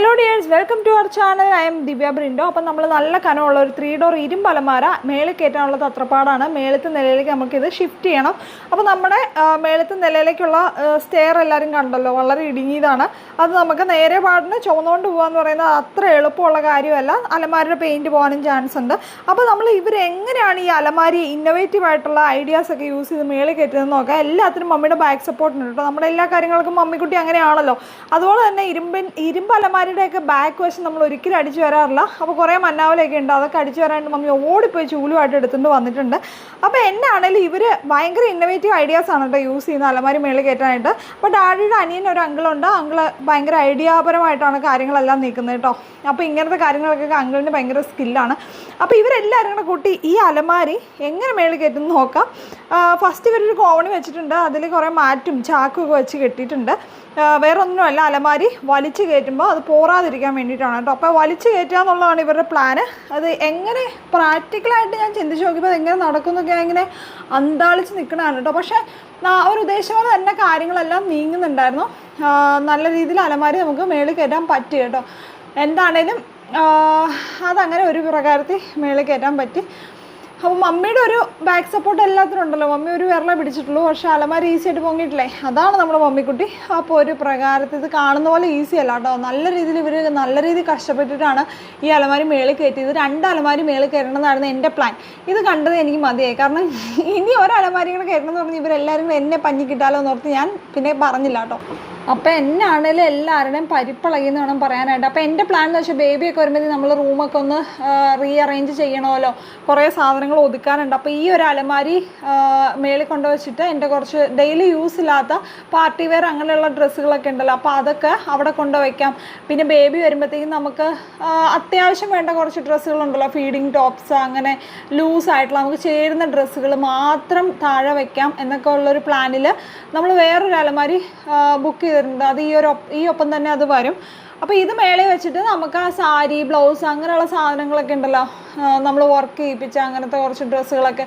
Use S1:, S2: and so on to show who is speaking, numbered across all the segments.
S1: Hello dears welcome to our channel I am Divya Brindo അപ്പം നമ്മൾ നല്ല കനമുള്ള ഒരു ത്രീ ഡോർ ഇരുമ്പ് അലമാര മേളിൽ കയറ്റാനുള്ള തത്രപ്പാടാണ്. മേളത്തെ നിലയിലേക്ക് നമുക്കിത് ഷിഫ്റ്റ് ചെയ്യണം. അപ്പോൾ നമ്മുടെ മേളത്തെ നിലയിലേക്കുള്ള സ്റ്റെയർ എല്ലാവരും കണ്ടല്ലോ? വളരെ ഇടുങ്ങിയതാണ്. അത് നമുക്ക് നേരെ പാടിന് ചുവന്നുകൊണ്ട് പോകാന്ന് പറയുന്നത് അത്ര എളുപ്പമുള്ള കാര്യമല്ല. അലമാരയുടെ പെയിന്റ് പോകാനും ചാൻസ് ഉണ്ട്. അപ്പോൾ നമ്മൾ ഇവരെങ്ങനെയാണ് ഈ അലമാരി ഇന്നോവേറ്റീവ് ആയിട്ടുള്ള ഐഡിയാസ് ഒക്കെ യൂസ് ചെയ്ത് മേളിൽ കയറ്റുന്നത് നോക്കാം. എല്ലാത്തിനും മമ്മിയുടെ ബാക്ക് സപ്പോർട്ടുണ്ട് കേട്ടോ. നമ്മുടെ എല്ലാ കാര്യങ്ങൾക്കും മമ്മിക്കുട്ടി അങ്ങനെയാണല്ലോ. അതുപോലെ തന്നെ ഇരുമ്പൻ ഇരുമ്പ് അലമാരിയുടെയൊക്കെ ബാക്ക് വശം നമ്മൾ ഒരിക്കലും അടിച്ചു വരാറില്ല. അപ്പോൾ കുറേ മന്നാവലൊക്കെ ഉണ്ട്. അതൊക്കെ അടിച്ചു വരാനായിട്ട് മമ്മി ഓടിപ്പോയി ചൂലുമായിട്ട് എടുത്തുകൊണ്ട് വന്നിട്ടുണ്ട്. അപ്പോൾ എന്നാണേലും ഇവർ ഭയങ്കര ഇന്നോവേറ്റീവ് ഐഡിയാസ് ആണ് കേട്ടോ യൂസ് ചെയ്യുന്ന അലമാരി മേളിൽ കയറ്റാനായിട്ട്. അപ്പോൾ ഡാഡിയുടെ അനിയൻ ഒരു അങ്കിളുണ്ട്. അങ്കിൾ ഭയങ്കര ഐഡിയാപരമായിട്ടാണ് കാര്യങ്ങളെല്ലാം നീക്കുന്നത് കേട്ടോ. അപ്പോൾ ഇങ്ങനത്തെ കാര്യങ്ങളൊക്കെ അങ്കിളിന് ഭയങ്കര സ്കില്ലാണ് അപ്പോൾ ഇവരെല്ലാവരും കൂടെ കൂട്ടി ഈ അലമാരി എങ്ങനെ മേളിൽ കയറ്റുമെന്ന് നോക്കാം. ഫസ്റ്റ് ഇവരൊരു കോവണി വെച്ചിട്ടുണ്ട്. അതിൽ കുറേ മാറ്റും ചാക്കും ഒക്കെ വെച്ച് കെട്ടിയിട്ടുണ്ട്. വേറൊന്നുമല്ല. അലമാരി വലിച്ചു കയറ്റുമ്പോൾ അത് പോറാതിരിക്കാൻ വേണ്ടിയിട്ടാണ് കേട്ടോ. അപ്പോൾ വലിച്ചു കയറ്റുക എന്നുള്ളതാണ് ഇവരുടെ പ്ലാന് അത് എങ്ങനെ പ്രാക്ടിക്കലായിട്ട് ഞാൻ ചിന്തിച്ച് നോക്കിയപ്പോൾ എങ്ങനെ നടക്കുന്നൊക്കെ ഇങ്ങനെ അന്താളിച്ച് നിൽക്കണതാണ് കേട്ടോ. പക്ഷേ അവർ ഉദ്ദേശിച്ച പോലെ തന്നെ കാര്യങ്ങളെല്ലാം നീങ്ങുന്നുണ്ടായിരുന്നു. നല്ല രീതിയിൽ അലമാരി നമുക്ക് മേളിൽ കയറ്റാൻ പറ്റി കേട്ടോ. എന്താണേലും അതങ്ങനെ ഒരു പ്രകാരത്തിൽ മേളിൽ കയറ്റാൻ പറ്റി. അപ്പോൾ മമ്മിയുടെ ഒരു ബാക്ക് സപ്പോർട്ട് എല്ലാത്തിനും ഉണ്ടല്ലോ. മമ്മി ഒരു വിരളെ പിടിച്ചിട്ടുള്ളൂ. പക്ഷേ അലമാര ഈസി ആയിട്ട് പൊങ്ങിയിട്ടില്ലേ? അതാണ് നമ്മുടെ മമ്മിക്കുട്ടി. അപ്പോൾ ഒരു പ്രകാരത്തിൽ ഇത് കാണുന്ന പോലെ ഈസി അല്ല കേട്ടോ. നല്ല രീതിയിൽ ഇവർ നല്ല രീതിയിൽ കഷ്ടപ്പെട്ടിട്ടാണ് ഈ അലമാരി മേളിൽ കയറ്റിയത്. രണ്ട് അലമാരി മേളിൽ കയറണമെന്നായിരുന്നു എന്റെ പ്ലാൻ ഇത് കണ്ടത് എനിക്ക് മതിയായി. കാരണം ഇനി ഒരു അലമാരി കൂടെ കയറണം എന്ന് പറഞ്ഞ് ഇവരെല്ലാവരും എന്നെ പഞ്ഞി കിട്ടാലോ എന്ന് ഓർത്ത് ഞാൻ പിന്നെ പറഞ്ഞില്ല കേട്ടോ. അപ്പോൾ എന്നാണേലും എല്ലാവരുടെയും പരിപ്പിളകിന്ന് വേണം പറയാനായിട്ട്. അപ്പോൾ എന്റെ പ്ലാൻ എന്ന് വെച്ചാൽ ബേബിയൊക്കെ വരുമ്പോൾ നമ്മൾ റൂമൊക്കെ ഒന്ന് റീ അറേഞ്ച് ചെയ്യണമല്ലോ. കുറേ സാധനങ്ങൾ ഒതുക്കാനുണ്ട്. അപ്പോൾ ഈ ഒരു അലമാരി മേളിൽ കൊണ്ടുവച്ചിട്ട് എന്റെ കുറച്ച് ഡെയിലി യൂസ് ഇല്ലാത്ത പാർട്ടി വെയർ അങ്ങനെയുള്ള ഡ്രസ്സുകളൊക്കെ ഉണ്ടല്ലോ. അപ്പോൾ അതൊക്കെ അവിടെ കൊണ്ടുവയ്ക്കാം പിന്നെ ബേബി വരുമ്പോഴത്തേക്കും നമുക്ക് അത്യാവശ്യം വേണ്ട കുറച്ച് ഡ്രസ്സുകളുണ്ടല്ലോ ഫീഡിങ് ടോപ്സ് അങ്ങനെ ലൂസ് ആയിട്ടുള്ള നമുക്ക് ചേരുന്ന ഡ്രസ്സുകൾ മാത്രം താഴെ വയ്ക്കാം എന്നൊക്കെ ഉള്ളൊരു പ്ലാനിൽ നമ്മൾ വേറൊരു അലമാരി ബുക്ക് ചെയ്തിട്ടുണ്ട് അത് ഈ ഒരു ഈ ഒപ്പം തന്നെ അത് വരും. അപ്പോൾ ഇത് മേളെ വെച്ചിട്ട് നമുക്ക് ആ സാരി ബ്ലൗസ് അങ്ങനെയുള്ള സാധനങ്ങളൊക്കെ ഉണ്ടല്ലോ. നമ്മൾ വർക്ക് ചെയ്യിപ്പിച്ച അങ്ങനത്തെ കുറച്ച് ഡ്രസ്സുകളൊക്കെ.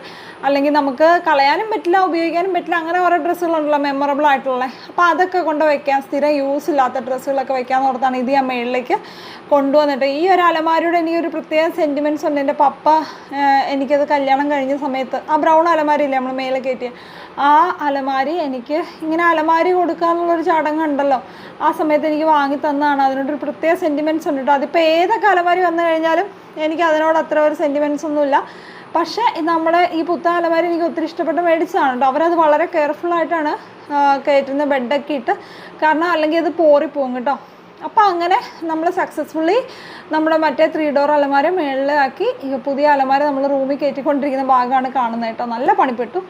S1: അല്ലെങ്കിൽ നമുക്ക് കളയാനും പറ്റില്ല ഉപയോഗിക്കാനും പറ്റില്ല അങ്ങനെ ഓരോ ഡ്രസ്സുകളുണ്ടല്ലോ മെമ്മറബിൾ ആയിട്ടുള്ള. അപ്പോൾ അതൊക്കെ കൊണ്ട് വയ്ക്കാൻ സ്ഥിരം യൂസ് ഇല്ലാത്ത ഡ്രസ്സുകളൊക്കെ വയ്ക്കാമെന്ന് ഓർത്താണ് ഇത് ഞാൻ മേളിലേക്ക് കൊണ്ടുവന്നിട്ട്. ഈ ഒരു അലമാരിയുടെ എനിക്കൊരു പ്രത്യേക സെന്റിമെന്റ്സ് ഉണ്ട്. എന്റെ പപ്പ എനിക്കത് കല്യാണം കഴിഞ്ഞ സമയത്ത് ആ ബ്രൗൺ അലമാരിയില്ലേ നമ്മൾ മേലെ കയറ്റിയ ആ അലമാരി എനിക്ക് ഇങ്ങനെ അലമാരി കൊടുക്കുക എന്നുള്ളൊരു ചടങ്ങുണ്ടല്ലോ ആ സമയത്ത് എനിക്ക് വാങ്ങി അതിനോടൊരു പ്രത്യേക സെന്റിമെന്റ്സ് ഉണ്ട് കേട്ടോ. അതിപ്പോൾ ഏതൊക്കെ അലമാരി വന്നു കഴിഞ്ഞാലും എനിക്ക് അതിനോട് അത്ര ഒരു സെന്റിമെന്റ്സ് ഒന്നുമില്ല. പക്ഷേ നമ്മുടെ ഈ പുത്തൻ അലമാരി എനിക്ക് ഒത്തിരി ഇഷ്ടപ്പെട്ട് മേടിച്ചതാണ് കേട്ടോ. അവരത് വളരെ കെയർഫുള്ളായിട്ടാണ് കയറ്റുന്ന ബെഡൊക്കെ ഇട്ട്. കാരണം അല്ലെങ്കിൽ അത് പോറിപ്പോകും കേട്ടോ. അപ്പോൾ അങ്ങനെ നമ്മൾ സക്സസ്ഫുള്ളി നമ്മുടെ മറ്റേ ത്രീ ഡോർ അലമാര മേളിലാക്കി പുതിയ അലമാര നമ്മൾ റൂമിൽ കയറ്റിക്കൊണ്ടിരിക്കുന്ന ഭാഗമാണ് കാണുന്നത് കേട്ടോ. നല്ല പണിപ്പെട്ടു.